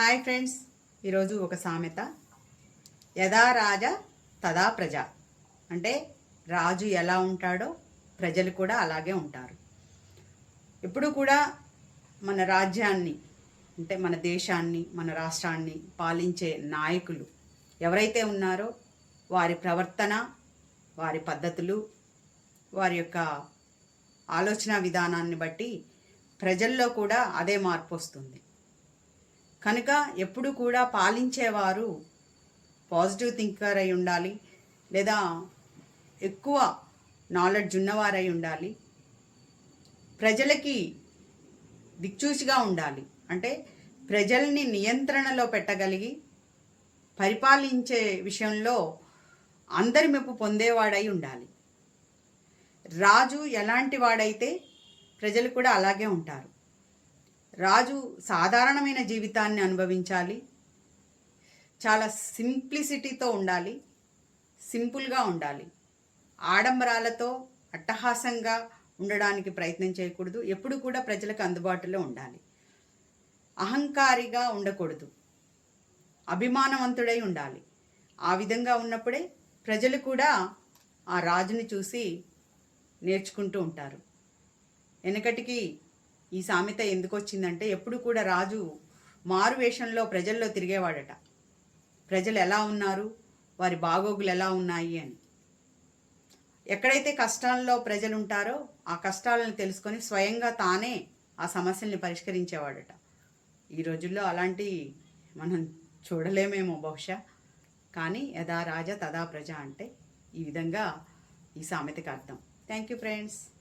Hi friends ఈరోజు ఒక సామెత. యథా రాజ తదా ప్రజ. అంటే రాజు ఎలా ఉంటాడో ప్రజలు కూడా అలాగే ఉంటారు. ఎప్పుడు కూడా మన రాజ్యాన్ని అంటే మన దేశాన్ని మన రాష్ట్రాన్ని పాలించే నాయకులు ఎవరైతే ఉన్నారో వారి ప్రవర్తన వారి పద్ధతులు వారి యొక్క ఆలోచన విధానాన్ని బట్టి ప్రజల్లో కూడా అదే మార్పు వస్తుంది. కనుక ఎప్పుడు కూడా పాలించేవారు పాజిటివ్ థింకర్ అయి ఉండాలి లేదా ఎక్కువ నాలెడ్జ్ ఉన్నవారై ఉండాలి. ప్రజలకి దిక్చూచిగా ఉండాలి. అంటే ప్రజల్ని నియంత్రణలో పెట్టగలిగి పరిపాలించే విషయంలో అందరి మెప్పు పొందేవాడై ఉండాలి. రాజు ఎలాంటి వాడైతే ప్రజలు కూడా అలాగే ఉంటారు. రాజు సాధారణమైన జీవితాన్ని అనుభవించాలి. చాలా సింప్లిసిటీతో ఉండాలి. సింపుల్గా ఉండాలి. ఆడంబరాలతో అట్టహాసంగా ఉండడానికి ప్రయత్నం చేయకూడదు. ఎప్పుడు కూడా ప్రజలకు అందుబాటులో ఉండాలి. అహంకారిగా ఉండకూడదు. అభిమానవంతుడై ఉండాలి. ఆ విధంగా ఉన్నప్పుడే ప్రజలు కూడా ఆ రాజుని చూసి నేర్చుకుంటూ ఉంటారు. వెనకటికి ఈ సామెత ఎందుకు వచ్చిందంటే ఎప్పుడు కూడా రాజు మారు వేషంలో ప్రజల్లో తిరిగేవాడట. ప్రజలు ఎలా ఉన్నారు? వారి బాగోగులు ఎలా ఉన్నాయి అని. ఎక్కడైతే కష్టాల్లో ప్రజలు ఉంటారో ఆ కష్టాలను తెలుసుకొని స్వయంగా తానే ఆ సమస్యల్ని పరిష్కరించేవాడట. ఈ రోజుల్లో అలాంటి మనం చూడలేమేమో బహుశా. కానీ యథా రాజా తదా ప్రజ అంటే ఈ విధంగా ఈ సామెతకి అర్థం. Thank you friends.